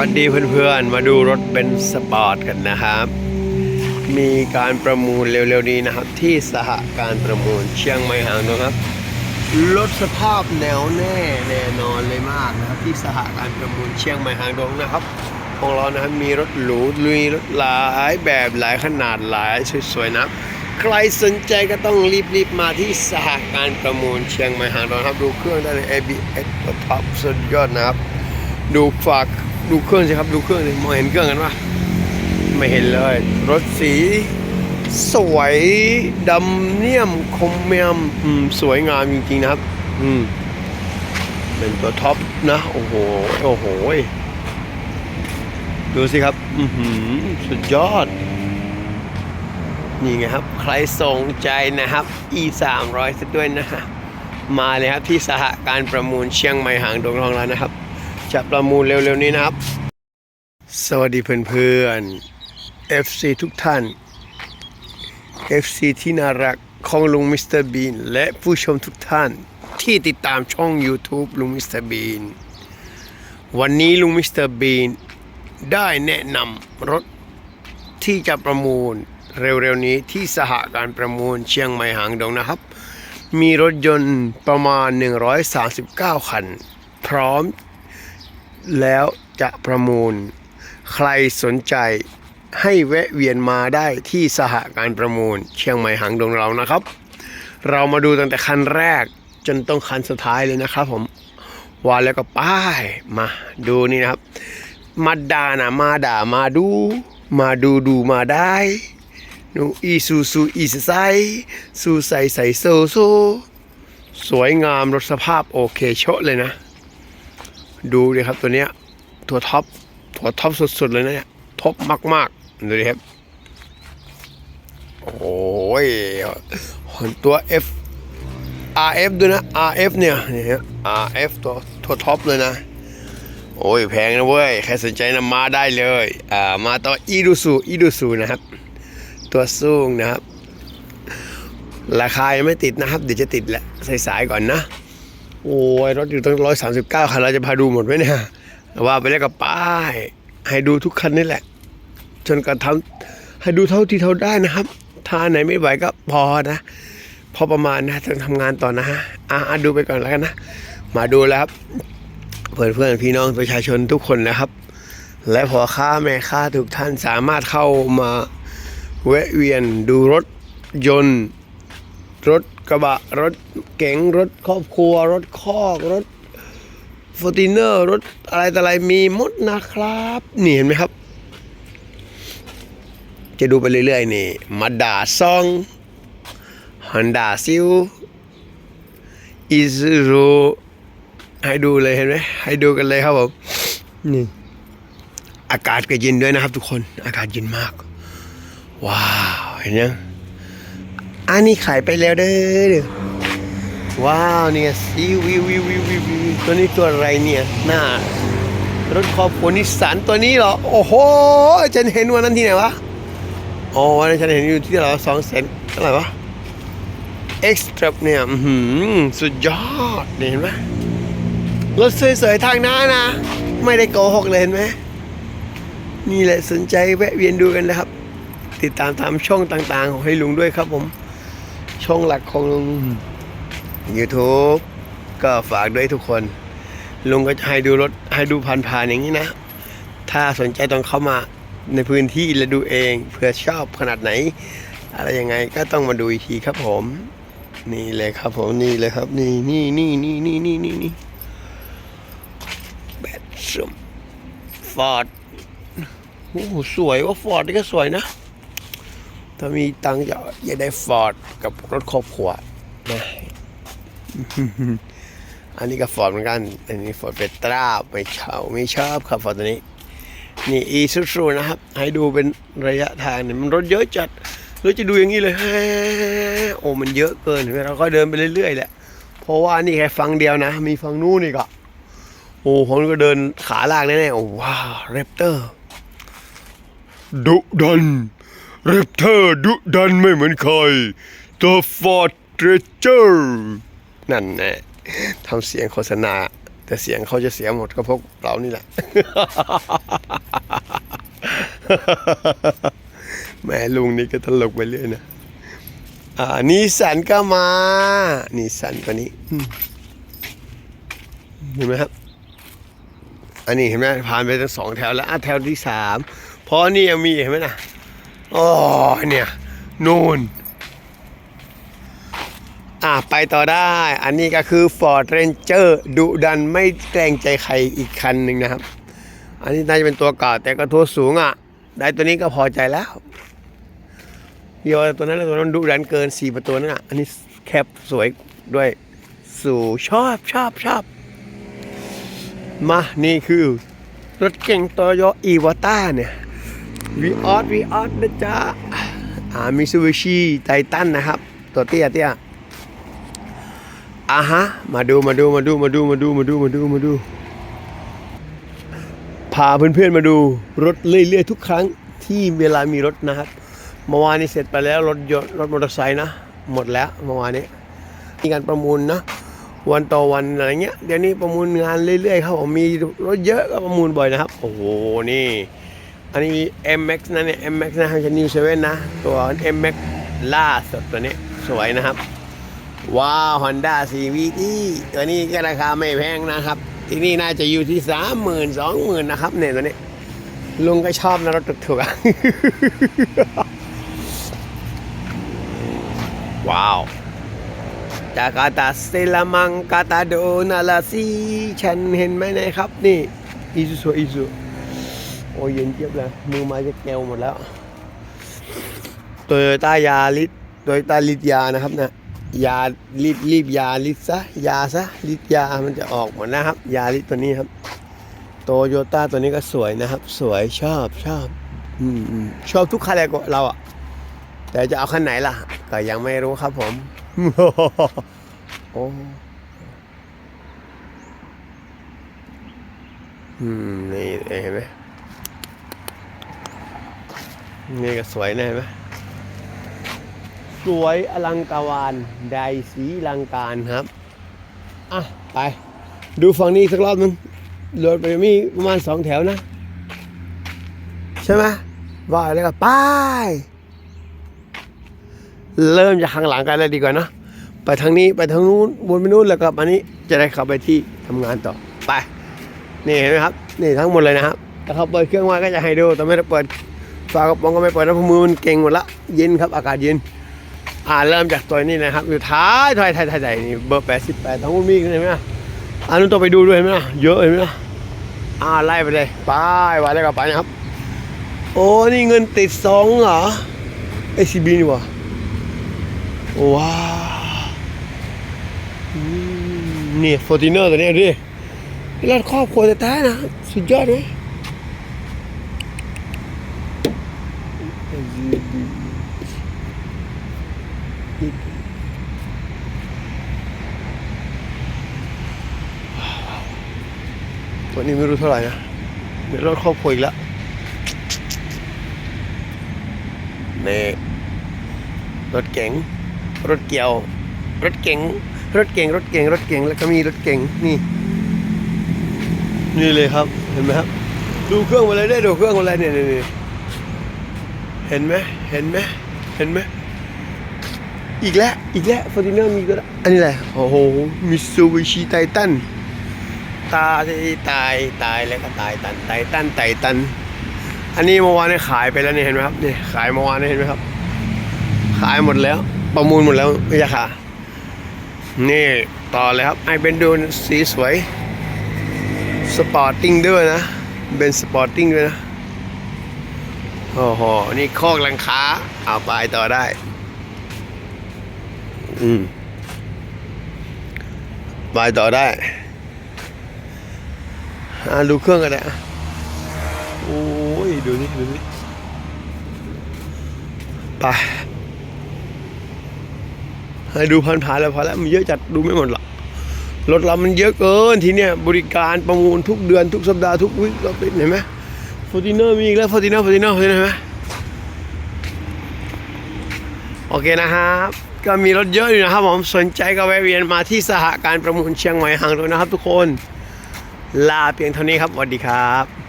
วัสดีเพื่อนๆ มาดูรถเบนซ์สปอร์ตกันนะครับ มีการประมูลเร็วๆนี้นะครับ ที่สหการประมูลเชียงใหม่หางดงครับรถสภาพแนวแน่แน่นอนเลยมากนะครับ ที่สหการประมูลเชียงใหม่หางดงนะครับ ของเรานะครับมีรถหรูลุยรถหลายแบบหลายขนาดหลายสวยๆนะใครสนใจก็ต้องรีบๆมาที่สหการประมูลเชียงใหม่หางดงครับ ดูเครื่องได้เลย ABS ท็อปสุดยอดนะครับ ดูฝาก ดูเครื่องสิครับดูเครื่องสิมองเห็นเครื่องกันปะไม่เห็นเลย รถสี สวยดำเนียมคมเมียมสวยงามจริงๆนะครับ อืมเป็นตัวท็อปนะ โอ้โหโอ้โหดูสิครับ อือหือสุดยอด นี่ไงครับ ใครสนใจนะครับ e 3 0 0สักด้วยนะฮะมาเลยครับที่สหการประมูลเชียงใหม่หางดงทองแล้วนะครับ จะประมูลเร็วๆนี้นะครับ สวัสดีเพื่อนๆ FC ทุกท่าน FC ที่น่ารักของลุงมิสเตอร์บีนและผู้ชมทุกท่านที่ติดตามช่อง YouTube ลุงมิสเตอร์บีนวันนี้ลุงมิสเตอร์บีนได้แนะนำรถที่จะประมูลเร็วๆนี้ที่สหการประมูลเชียงใหม่หางดงนะครับ มีรถยนต์ประมาณ 139 คัน พร้อม แล้วจะประมูล ใครสนใจให้แวะเวียนมาได้ที่สหการประมูล เชียงใหม่หางดงเรานะครับ เรามาดูตั้งแต่คันแรกจนต้องคันสุดท้ายเลยนะครับผมว่าแล้วก็ป้ายมาดูนี่นะครับ มาด่านะมาด่ามาดู มาดูดูมาได้นูอีซูซูอีสไซซูใสใสโซโซสวยงามรถสภาพโอเคโชะเลยนะ ดูดิครับตัวเนี้ยตัวท็อปตัวท็อปสุดๆเลยนะเนี่ยท็อปมากๆดูดิครับโอ้ยหันตัว F RF ด้วยนะ RF เนี่ยนี่ฮะ RF ตัวตัวท็อปเลยนะ โอ้ยแพงนะเว้ย ใครสนใจนะมาได้เลยอ่ามาต่ออีดูซูอีดูซูนะครับ ตัวสูงนะครับ ราคายังไม่ติดนะครับ เดี๋ยวจะติดแหละสายๆก่อนนะ โอ้ยรถอยู่ตั้งร้อยสามสิบเก้าคันเราจะพาดูหมดไหมเนี่ยว่าไปแล้วกับป้าย ให้ดูทุกคันนี่แหละ จนกระทั่งให้ดูเท่าที่เท่าได้นะครับถ้านไหนไม่ไหวก็พอนะ พอประมาณนะต้องทำงานต่อนะฮะอะดูไปก่อนแล้วกันนะ มาดูแล้วครับเพื่อนเพื่อนพี่น้องประชาชนทุกคนนะครับ และพอค้าแม่ค้าทุกท่านสามารถเข้ามาแวะเวียนดูรถยนต์ รถกระบะ รถเก๋งรถครอบครัว รถคอกรถฟอร์ติเนอร์รถอะไรต่อะไรมีหมดนะครับนี่เห็นไหมครับ จะดูไปเรื่อยๆ นี่มาดาซองฮันด้าซิลอิซูรุให้ดูเลยเห็นไหมให้ดูกันเลยครับผมนี่อากาศก็เย็นด้วยนะครับทุกคนอากาศเย็นมาก ว้าว เห็นยัง อันนี้ขายไปแล้วเด้อว้าวเนี่ยซีวิววิววิววิวตัวนี้ตัวอะไรเนี่ยหน้ารถครอบครัวนิสสันตัวนี้เหรอ โอ้โหฉันเห็นวันนั้นที่ไหนวะอ๋อวันนั้นฉันเห็นอยู่ที่เราสองแสนเท่าไหร่วะเอ็กซ์ตร้เนี่ยหือสุดยอดเห็นไหมรถสวยๆทางหน้านะ ไม่ได้โกหกเลยเห็นไหมนี่แหละสนใจแวะเวียนดูกันนะครับ ติดตามตามช่องต่างๆ ของให้ลุงด้วยครับผม ช่องหลักของลุง YouTube ก็ฝากด้วยทุกคน ลุงก็จะให้ดูรถให้ดูผ่านๆอย่างนี้นะ ถ้าสนใจต้องเข้ามาในพื้นที่และดูเองเพื่อชอบขนาดไหน อะไรยังไงก็ต้องมาดูอีกทีครับผม นี่เลยครับผมนี่เลยครับ นี่นี่นี่นี่นี่นี่นี่นี่แบตสมฟอร์ดโอ้โหสวยว่าฟอร์ดนี่ก็สวยนะ ถ้ามีตังค์จะอยากได้ฟอร์ดกับรถครอบครัวนะอันนี้ก็ฟอร์ดเหมือนกัน อันนี้ฟอร์ดเปตราไม่เช่าไม่ชอบครับฟอร์ดตัวนี้ นี่อีซูซูนะครับ ให้ดูเป็นระยะทางเนี่ยมันรถเยอะจัดเราจะดูอย่างนี้เลยโอ้มันเยอะเกินเห็นไหมเราก็เดินไปเรื่อยๆแหละเพราะว่านี่แค่ฟังเดียวนะ มีฟังนู้นอีกอะโอ้ผมก็เดินขาลากแน่ๆโอ้ว้าวเรปเตอร์ดุดัน เรปเตอร์ดุดันไม่เหมือนใคร The Ford Ranger นั่นแน่ทำเสียงโฆษณา แต่เสียงเขาจะเสียหมดก็พราะเรานี่แหละ แม่ลุงนี่ก็ตลกไปเรื่อยนะ อ่านิสันก็มานิสันตัวนี้เห็นไหมครับ อันนี้เห็นไหมผ่านไปทั้งสองแถวแล้วอะแถวที่สามพราะนี่ยังมีเห็นไหมนะ อ๋อเนี่ยนู่นอะไปต่อได้ อันนี้ก็คือ Ford Ranger ดุดันไม่เกรงใจใครอีกคันหนึ่งนะครับ อันนี้น่าจะเป็นตัวเก่าแต่ก็ตัวสูงอะ ได้ตัวนี้ก็พอใจแล้วเดียวตัวนั้นตัวนั้นดุดันเกินสี่ประตูนั่นอะ อันนี้แคปสวยด้วยสู่ชอบชอบชอบมา นี่คือ รถเก่งโตโยอีวาต้าเนี่ย วีออสวีออสนะจ๊ะอ่ามิซูบิชิไททันนะครับ ตัวเตี้ยเตี้ยอ่าฮะ มาดูมาดูมาดูมาดูมาดูมาดูมาดูมาดู พาเพื่อนๆมาดูรถเรื่อยๆทุกครั้งที่เวลามีรถนะครับเมื่อวานนี้เสร็จไปแล้วรถยนต์รถมอเตอร์ไซค์นะ หมดแล้วเมื่อวานนี้มีการประมูลนะวันต่อวันอะไรเงี้ยเดี๋ยวนี้ประมูลงานเรื่อยๆครับผมมีรถเยอะก็ประมูลบ่อยนะครับ โอ้โหนี่ อันนี้ MX นะเนี่ย MX นะฮันนิวเซเว่นนะ ตัว MX ล่าสุดตัวนี้สวยนะครับ ว้าว Honda CVT ตัวนี้ก็ราคาไม่แพงนะครับ ที่นี่น่าจะอยู่ที่สามหมื่นสองหมื่นนะครับเนี่ยตัวนี้ ลุงก็ชอบนะรถถูกๆอะว้าว จากาตาเซลามังกาตาโดนาลาซีฉันเห็นไหมนะครับ นี่ อีซูซูอีซู โอ้ยเย็นเจี๊ยบเลย มือไมาจะแกวหมดแล้วโตโยต้ายาลิโตโยต้าลิยานะครับนะยารีบรีบยาลิซะยาซะลิยามันจะออกหมดนะครับ ยาลิตัวนี้ครับโตโยต้าตัวนี้ก็สวยนะครับ สวยชอบชอบอืมชอบทุกคันเลยก็เราอะแต่จะเอาคันไหนล่ะ ก็ยังไม่รู้ครับผมโอ้อืมนี่เห็นไหม นี่ก็สวยนะเห็นไหมสวยอลังการวานไดสีลังการครับ อะ ไป ดูฝั่งนี้อีกสักรอบหนึงรถไปมีประมาณสองแถวนะ ใช่ไหมว่าแล้วก็ไปเริ่มจากข้างหลังกันเลยดีกว่านะไปทางนี้ไปทางนู้นวนไปนู้นแล้วก็อันนี้จะได้เข้าไปที่ทำงานต่อไป นี่เห็นไหมครับ นี่ทั้งหมดเลยนะครับแต่เขาเปิดเครื่องมาก็จะให้ดูแต่ไม่ได้เปิด ฝากระโปรงก็ไม่เปิดนะเพราะมือมันเก่งหมดละเย็นครับอากาศเย็น อ่าเริ่มจากตัวนี้นะครับ อยู่ท้ายท้ายท้ายท้ายท้ายนี่เบอร์แปดสิบแปดทั้งหมดมีกันเห็นไหมอะอันนู้นต้องไปดูด้วยไหมล่ะเยอะเห็นไหมล่ะอ่าไล่ไปเลยไปไปแล้วก็ไปนะครับ โอ้นี่เงินติดสองเหรอไอซีบีนี่วะว้าวนี่ฟอร์ติเนอร์ตัวนี้ดิรถครอบครัวแท้ๆนะ สุดยอดไหม วันนี้ไม่รู้เท่าไหร่นะเป็นรถครอบครัวอีกแล้วนี่รถเก๋งรถเกี่ยว รถเก๋งรถเก๋งรถเก๋งรถเก๋งแล้วก็มีรถเก๋งนี่นี่เลยครับเห็นไหมครับดูเครื่องมาเลยได้ดูเครื่องมาเลยเนี่ยเนี่เห็นไหมเห็นไหมเห็นไหมอีกแล้วอีกแล้วฟอร์ติเนอร์มีก็แล้อันนี้แหละโอ้โหมิซูบิชิไททัน ตายตายตายแล้วก็ตายตันไททันไททัน อันนี้เมื่อวานเนี่ยขายไปแล้วเนี่ยเห็นไหมครับนี่ขายเมื่อวานนี่เห็นไหมครับ ขายหมดแล้ว ประมูลหมดแล้วไม่ใช่ค่ะ นี่ต่อเลยครับไอเป็นดูสีสวยสปอร์ติ้งด้วยนะเป็นสปอร์ติ้งด้วยนะโอ้โหนี่คอกหลังค้าเอาไปต่อได้ อืมไปต่อได้ อ่าดูเครื่องกันนะโอ้ย ดูนี่ดูนี่ไปให้ดูผ่านๆแล้วพอแล้วมันเยอะจัดดูไม่หมดหรอกรถเรามันเยอะเกินทีเนี้ยบริการประมูลทุกเดือนทุกสัปดาห์ทุกวิคเราเป็นเห็นไหมฟอร์ติเนอร์มีอีกแล้วฟอร์ติเนอร์ฟอร์ติเนอร์เห็นไหมโอเคนะครับ ก็มีรถเยอะอยู่นะครับผมสนใจก็แวะเวียนมาที่สหการประมูลเชียงใหม่ห่างด้วยนะครับทุกคน ลาเพียงเท่านี้ครับสวัสดีครับ